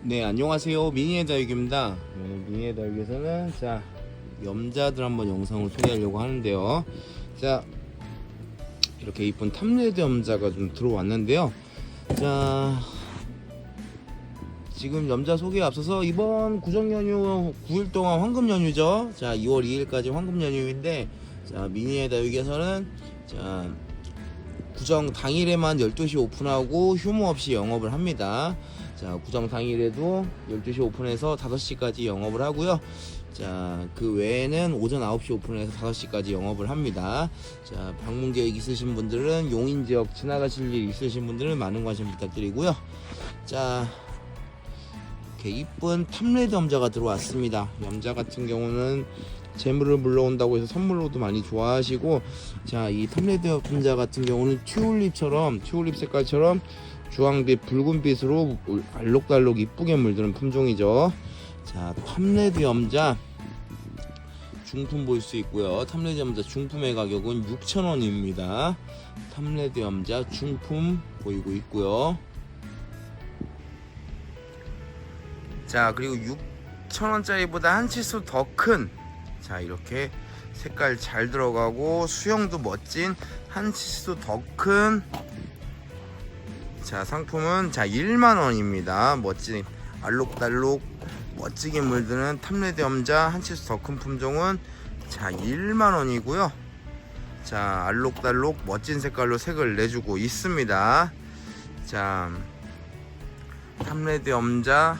네 안녕하세요. 미니의 다육입니다. 오늘 미니의 다육에서는 자 염자들 한번 영상을 소개하려고 하는데요. 자 이렇게 이쁜 탐레드 염자가 좀 들어왔는데요. 자 지금 염자 소개에 앞서서 이번 구정 연휴 9일 동안 황금 연휴죠. 자 2월 2일까지 황금 연휴인데 자 미니의 다육에서는 자 구정 당일에만 12시 오픈하고 휴무 없이 영업을 합니다. 자, 구정 당일에도 12시 오픈해서 5시까지 영업을 하고요. 자, 그 외에는 오전 9시 오픈해서 5시까지 영업을 합니다. 자, 방문 계획 있으신 분들은 용인 지역 지나가실 일 있으신 분들은 많은 관심 부탁드리고요. 자, 이렇게 이쁜 탐레드 염자가 들어왔습니다. 염자 같은 경우는 재물을 물러온다고 해서 선물로도 많이 좋아하시고 자 이 탐레드 염자 같은 경우는 튤립처럼 튤립 색깔처럼 주황빛 붉은빛으로 알록달록 이쁘게 물드는 품종이죠. 자 탐레드 염자. 중품 볼 수 있고요. 탐레드 염자 중품의 가격은 6,000원입니다. 탐레드 염자 중품 보이고 있고요. 자 그리고 6,000원짜리보다 한 치수 더 큰. 자 이렇게 색깔 잘 들어가고 수영도 멋진 한 치수 더 큰 자 상품은 자 1만원입니다 멋진 알록달록 멋지게 물드는 탐레드 염자 한 치수 더 큰 품종은 자 1만원이고요 자 알록달록 멋진 색깔로 색을 내주고 있습니다 자 탐레드 염자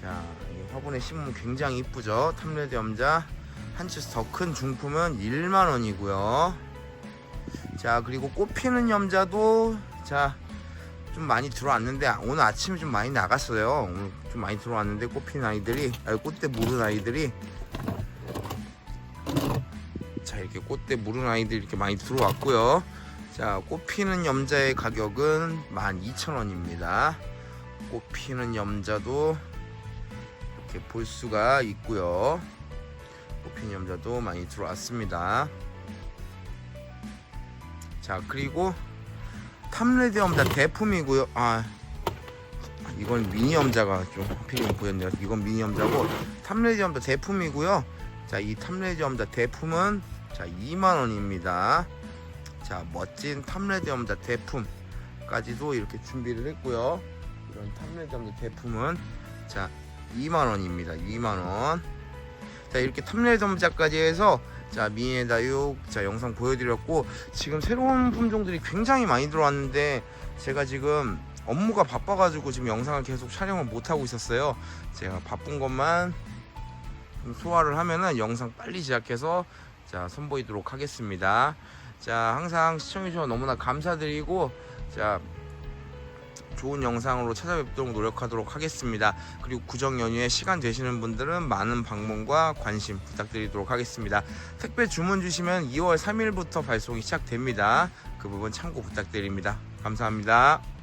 자, 이 화분에 심으면 굉장히 이쁘죠. 탐레드 염자 한 치수 더 큰 중품은 1만 원이고요. 자, 그리고 꽃 피는 염자도 자, 좀 많이 들어왔는데 아, 오늘 아침에 좀 많이 나갔어요. 오늘 좀 많이 들어왔는데 꽃 피는 아이들이 아니, 꽃대 무른 아이들이 자, 이렇게 꽃대 무른 아이들이 이렇게 많이 들어왔고요. 자, 꽃 피는 염자의 가격은 12,000원입니다. 꽃 피는 염자도 이렇게 볼 수가 있고요. 꽃핀 염자도 많이 들어왔습니다. 자 그리고 탐레드 염자 대품이고요. 아 이건 미니 염자가 좀 하필 보였네요. 이건 미니 염자고 탐레드 염자 대품이고요. 자이 탐레드 염자 대품은 자 2만 원입니다. 자 멋진 탐레드 염자 대품까지도 이렇게 준비를 했고요. 이런 탐레드 염자 대품은 자 2만 원입니다 2만 원 자 이렇게 탐레드 염자까지 해서 자 미니의 다육. 자 영상 보여드렸고 지금 새로운 품종들이 굉장히 많이 들어왔는데 제가 지금 업무가 바빠가지고 지금 영상을 계속 촬영을 못하고 있었어요. 제가 바쁜 것만 좀 소화를 하면은 영상 빨리 제작해서 자 선보이도록 하겠습니다. 자 항상 시청해주셔서 너무나 감사드리고 자 좋은 영상으로 찾아뵙도록 노력하도록 하겠습니다. 그리고 구정 연휴에 시간 되시는 분들은 많은 방문과 관심 부탁드리도록 하겠습니다. 택배 주문 주시면 2월 3일부터 발송이 시작됩니다. 그 부분 참고 부탁드립니다. 감사합니다.